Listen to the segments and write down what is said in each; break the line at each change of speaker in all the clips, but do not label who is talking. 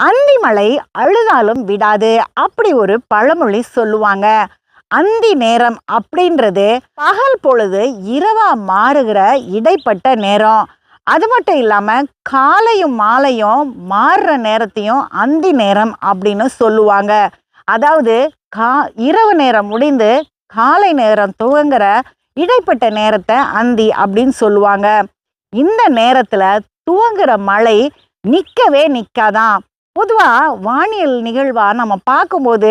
அந்தி மழை அழுதாலும் விடாது அப்படி ஒரு பழமொழி சொல்லுவாங்க. அந்தி நேரம் அப்படின்றது பகல் பொழுது இரவா மாறுகிற இடைப்பட்ட நேரம். அது மட்டும் இல்லாம காலையும் மாலையும் மாறுற நேரத்தையும் அந்தி நேரம் அப்படின்னு சொல்லுவாங்க. அதாவது கா இரவு நேரம் முடிந்து காலை நேரம் துவங்குற இடைப்பட்ட நேரத்தை அந்தி அப்படின்னு சொல்லுவாங்க. இந்த நேரத்துல துவங்குற மழை நிற்கவே நிற்காதான் பொதுவாக வானியல் நிகழ்வாக நம்ம பார்க்கும்போது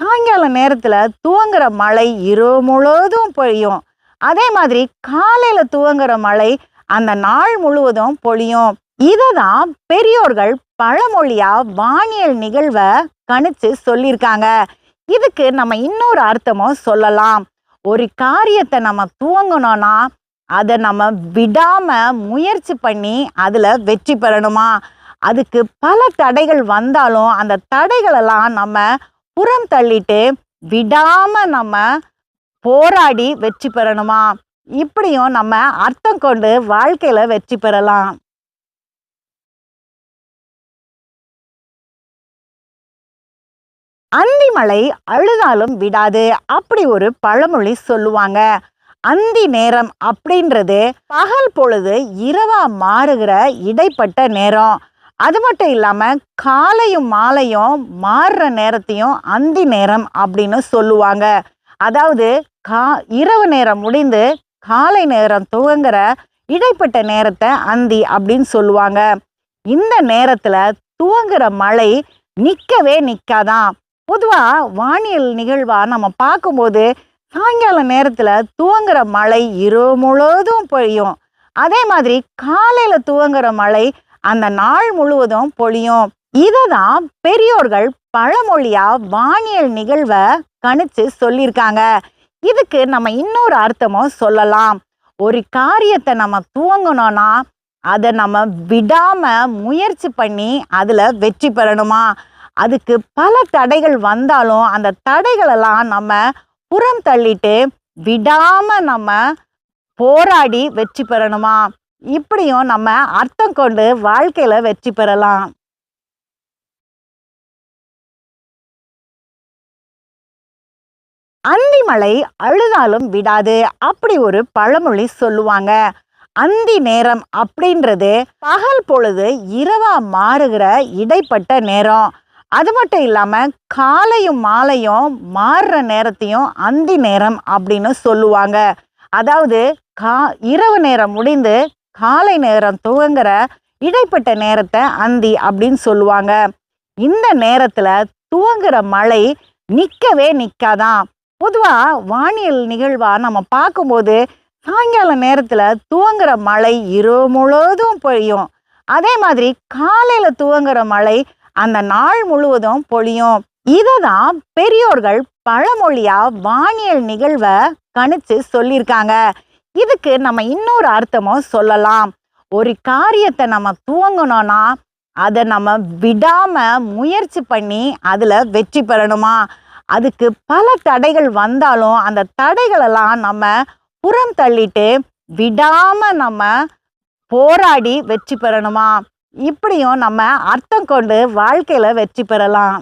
சாயங்கால நேரத்தில் துவங்குற மழை இரவு முழுவதும் பொழியும். அதே மாதிரி காலையில் துவங்குற மழை அந்த நாள் முழுவதும் பொழியும். இதை தான் பெரியோர்கள் பழமொழியாக வானியல் நிகழ்வை கணிச்சு சொல்லியிருக்காங்க. இதுக்கு நம்ம இன்னொரு அர்த்தமும் சொல்லலாம். ஒரு காரியத்தை நம்ம துவங்கணும்னா அதை நம்ம விடாமல் முயற்சி பண்ணி அதில் வெற்றி பெறணுமா? அதுக்கு பல தடைகள் வந்தாலும் அந்த தடைகளெல்லாம் நம்ம புறம் தள்ளிட்டு விடாம நம்ம போராடி வெற்றி பெறணுமா? இப்படியும் நம்ம அர்த்தம் கொண்டு வாழ்க்கையில வெற்றி பெறலாம். அந்திமலை அழுதாலும் விடாது அப்படி ஒரு பழமொழி சொல்லுவாங்க. அந்தி நேரம் அப்படின்றது பகல் பொழுது இரவா மாறுகிற இடைப்பட்ட நேரம். அது மட்டும் இல்லாமல் காலையும் மாலையும் மாறுற நேரத்தையும் அந்தி நேரம் அப்படின்னு சொல்லுவாங்க. அதாவது கா இரவு நேரம் முடிந்து காலை நேரம் துவங்குற இடைப்பட்ட நேரத்தை அந்தி அப்படின்னு சொல்லுவாங்க. இந்த நேரத்தில் துவங்குற மழை நிற்கவே நிற்காதான் பொதுவாக வானியல் நிகழ்வாக நம்ம பார்க்கும்போது சாயங்கால நேரத்தில் துவங்குற மழை இரவு முழுவதும் பெய்யும். அதே மாதிரி காலையில் துவங்குற மழை அந்த நாள் முழுவதும் பொழியும். இதை தான் பெரியோர்கள் பழமொழியா வானியல் நிகழ்வை கணிச்சு சொல்லியிருக்காங்க. இதுக்கு நம்ம இன்னொரு அர்த்தமும் சொல்லலாம். ஒரு காரியத்தை நம்ம துவங்கணும்னா அதை நம்ம விடாம முயற்சி பண்ணி அதில் வெற்றி பெறணுமா? அதுக்கு பல தடைகள் வந்தாலும் அந்த தடைகளெல்லாம் நம்ம புறம் தள்ளிட்டு விடாம நம்ம போராடி வெற்றி பெறணுமா? இப்படியும் நம்ம அர்த்தம் கொண்டு வாழ்க்கையில வெற்றி பெறலாம். அந்திமலை அழுதாலும் விடாது அப்படி ஒரு பழமொழி சொல்லுவாங்க. அந்தி நேரம் அப்படின்றது பகல் பொழுது இரவா மாறுகிற இடைப்பட்ட நேரம். அது மட்டும் இல்லாம காலையும் மாலையும் மாறுற நேரத்தையும் அந்தி நேரம் அப்படின்னு சொல்லுவாங்க. அதாவது கா இரவு நேரம் முடிந்து காலை நேரம் துவங்குற இடைப்பட்ட நேரத்தை அந்தி அப்படின்னு சொல்லுவாங்க. இந்த நேரத்துல துவங்குற மழை நிற்கவே நிற்காதான் பொதுவாக வானியல் நிகழ்வா நம்ம பார்க்கும்போது சாயங்கால நேரத்துல துவங்குற மழை இரவு முழுவதும் பொழியும். அதே மாதிரி காலையில துவங்குற மழை அந்த நாள் முழுவதும் பொழியும். இதை தான் பெரியோர்கள் பழமொழியா வானியல் நிகழ்வை கணிச்சு சொல்லியிருக்காங்க. இதுக்கு நம்ம இன்னொரு அர்த்தமும் சொல்லலாம். ஒரு காரியத்தை நம்ம துவங்கணும்னா அதை நம்ம விடாம முயற்சி பண்ணி அதில் வெற்றி பெறணுமா? அதுக்கு பல தடைகள் வந்தாலும் அந்த தடைகளெல்லாம் நம்ம புறம் தள்ளிட்டு விடாம நம்ம போராடி வெற்றி பெறணுமா? இப்படியும் நம்ம அர்த்தம் கொண்டு வாழ்க்கையில வெற்றி பெறலாம்.